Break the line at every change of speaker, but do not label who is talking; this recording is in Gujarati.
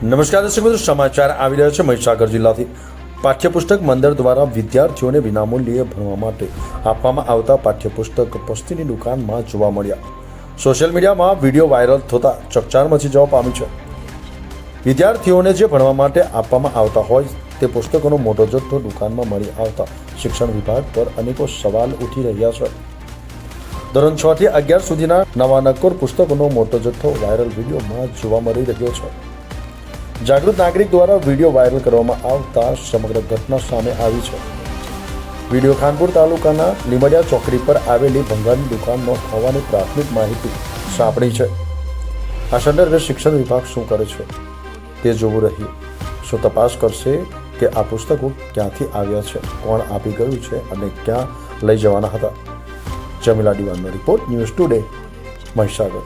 નમસ્કાર દર્શક મિત્રો, સમાચાર આવી રહ્યા છે મહીસાગર જિલ્લાથી. પાઠ્યપુસ્તક મંદિર દ્વારા વિદ્યાર્થીઓને વિનામૂલ્યે ભણવા માટે આપવામાં આવતા પાઠ્યપુસ્તક પસ્તીની દુકાનમાં જોવા મળ્યા. સોશિયલ મીડિયામાં વીડિયો વાયરલ થતા ચકચાર મચી જવા પામી છે. વિદ્યાર્થીઓને જે ભણવા માટે આપવામાં આવતા હોય તે પુસ્તકોનો મોટો જથ્થો દુકાનમાં મળી આવતા શિક્ષણ વિભાગ પર અનેકો સવાલ ઉઠી રહ્યા છે. ધોરણ છ થી અગિયાર સુધીના નવા નક્કોર પુસ્તકોનો મોટો જથ્થો વાયરલ વિડીયોમાં જોવા મળી રહ્યો છે. જાગૃત નાગરિક દ્વારા વીડિયો વાયરલ કરવામાં આવતા સમગ્ર ઘટના સામે આવી છે. વીડિયો ખાનપુર તાલુકાના લીમડિયા ચોકડી પર આવેલી ભંગારની દુકાનનો હોવાની પ્રાથમિક માહિતી સાંપડી છે. આ સંદર્ભે શિક્ષણ વિભાગ શું કરે છે તે જોવું રહ્યું. શું તપાસ કરશે કે આ પુસ્તકો ક્યાંથી આવ્યા છે, કોણ આપી ગયું છે અને ક્યાં લઈ જવાના હતા? જમીલા દિવાનનો રિપોર્ટ ન્યૂઝ ટુડે મહીસાગર.